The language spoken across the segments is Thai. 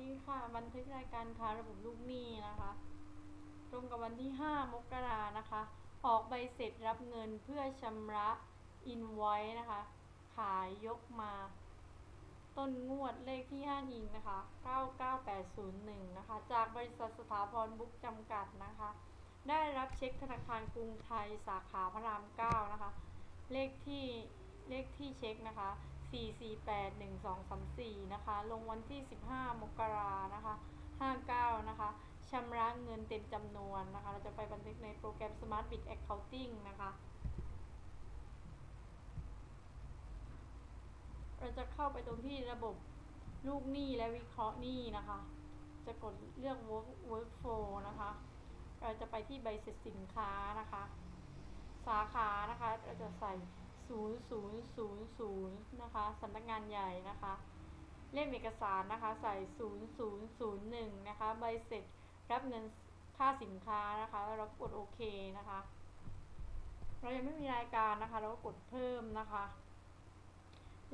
ดีค่ะ บันทึกรายการค้าระบบลูกหนี้นะคะตรงกับวันที่ 5 มกรานะคะ ออกใบเสร็จรับเงินเพื่อชำระอินไว้นะคะ ขายยกมา ต้นงวดเลขที่5อิงนะคะ 99801 นะคะ จากบริษัทสถาพรบุ๊กจำกัดนะคะ ได้รับเช็คธนาคารกรุงไทยสาขาพระราม 9 นะคะ เลขที่เลขที่เช็คนะคะ 4481234 นะคะ ลงวันที่ 15 มกรานะคะ 59 นะคะชำระเงินเต็มจำนวนนะคะ เราจะไปบันทึกในโปรแกรม Smart Bit Accounting นะคะ เราจะเข้าไปตรงที่ระบบลูกหนี้และวิเคราะห์หนี้นะคะ จะกดเลือก work workflow นะคะ เราจะไปที่ใบเสร็จสินค้านะคะ สาขานะคะ เราจะใส่ 0000 นะคะสำนักงานใหญ่นะคะ เล่มเอกสารนะคะใส่ 0001 นะคะ ใบเสร็จรับเงินค่าสินค้านะคะ แล้วเรากดโอเคนะคะ เรายังไม่มีรายการนะคะ เราก็กดเพิ่มนะคะ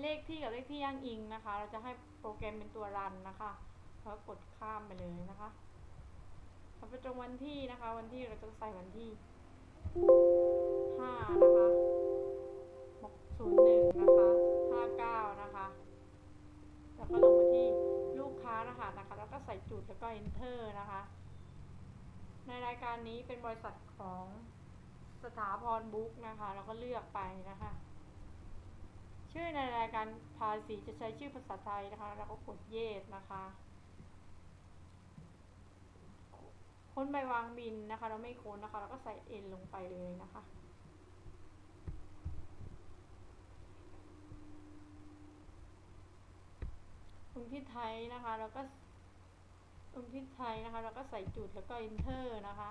เลขที่กับเลขที่ย่างอิงนะคะ เราจะให้โปรแกรมเป็นตัวรันนะคะแล้วกดข้ามไปเลยนะคะเราไปตรงวันที่นะคะ วันที่เราจะใส่วันที่ห้านะคะานะคะ แล้วก็ใส่จุดแล้วก็ enter นะคะ ในรายการนี้เป็นบริษัทของสถาพรบุ๊กนะคะ เราก็เลือกไปนะคะ ชื่อในรายการภาษีจะใช้ชื่อภาษาไทยนะคะ แล้วก็กด yes นะคะ ค้นใบวางบินนะคะ เราไม่ค้นนะคะ เราก็ใส่ n ลงไปเลยนะคะ ตร งที่ไทยนะคะเราก็ตรงที่ไทยนะคะเราก็ใส่จุดแล้วก็ enter นะคะ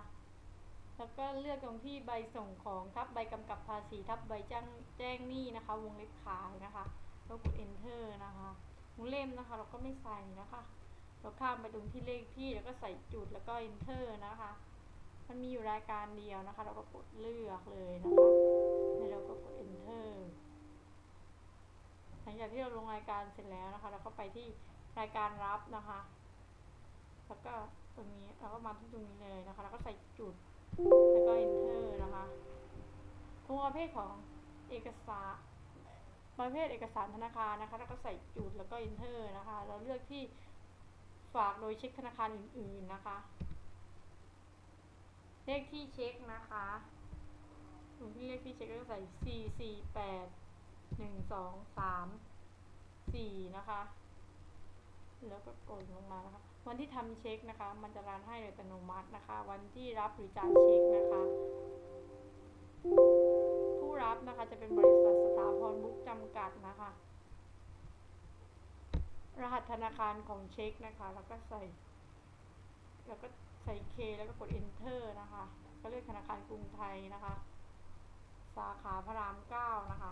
แล้วก็เลือกตรงที่ใบส่งของทับใบกำกับภาษีทับใบแจ้งแจ้งหนี้นะคะ วงเล็บขายนะคะแล้วกด enter นะคะวงเล่มนะคะ เราก็ไม่ใส่นะคะ เราข้ามไปตรงที่เลขที่แล้วก็ใส่จุดแล้วก็ enter นะคะ มันมีอยู่รายการเดียวนะคะ เราก็กดเลือกเลยนะคะแล้วเราก็กด enter ที่เราลงรายการเสร็จแล้วนะคะเราก็ไปที่รายการรับนะคะ แล้วก็ตรงนี้เราก็มาที่ตรงนี้เลยนะคะ แล้วก็ใส่จุด แล้วก็ enter นะคะทุกประเภทของเอกสารประเภทเอกสารธนาคารนะคะ แล้วก็ใส่จุดแล้วก็ enter นะคะ เราเลือกที่ฝากโดยเช็คธนาคารอื่น ๆนะคะ เลขที่เช็คนะคะตรงที่เลขที่เช็คก็ใส่ 4 4 8 1 2 3 4นะคะ แล้วก็กดลงมานะคะ วันที่ทำเช็คนะคะ มันจะรันให้โดยอัตโนมัตินะคะ วันที่รับหรือจ่ายเช็คนะคะ ผู้รับนะคะจะเป็นบริษัทสถาพรบุ๊กจำกัดนะคะ รหัสธนาคารของเช็คนะคะ แล้วก็ใส่ แล้วก็ใส่ K แล้วก็กด enter นะคะ ก็เลือกธนาคารกรุงไทยนะคะ สาขาพระรามเก้านะคะ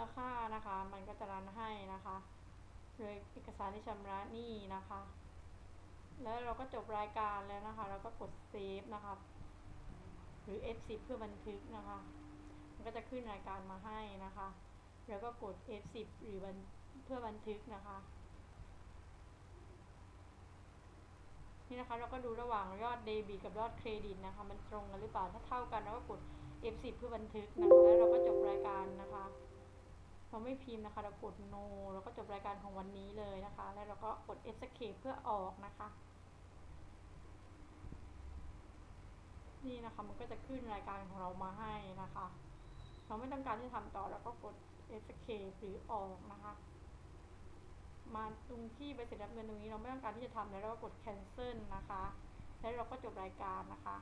ลค่านะคะ มันก็จะรันให้นะคะโดยเอกสารที่ชำระหนี้นะคะ แล้วเราก็จบรายการแล้วนะคะ เราก็กดเซฟนะคะหรือ F10 เพื่อบันทึกนะคะ มันก็จะขึ้นรายการมาให้นะคะ แล้วก็กด F10 หรือบันเพื่อบันทึกนะคะ นี่นะคะเราก็ดูระหว่างยอดเดบิตกับยอดเครดิตนะคะ มันตรงกันหรือเปล่าถ้าเท่ากันเราก็กด F10 เพื่อบันทึกนะคะ แล้วเราก็จบรายการนะคะ เราไม่พิมพ์นะคะ เรากด no แล้วก็จบรายการของวันนี้เลยนะคะ แล้วเราก็กด escape เพื่อออกนะคะ นี่นะคะมันก็จะขึ้นรายการของเรามาให้นะคะ เราไม่ต้องการที่จะทำต่อเราก็กด escape หรือออกนะคะ มาตรงที่ไปเสร็จรับเงินตรงนี้เราไม่ต้องการที่จะทำแล้วเราก็กด cancel นะคะ แล้วเราก็จบรายการนะคะ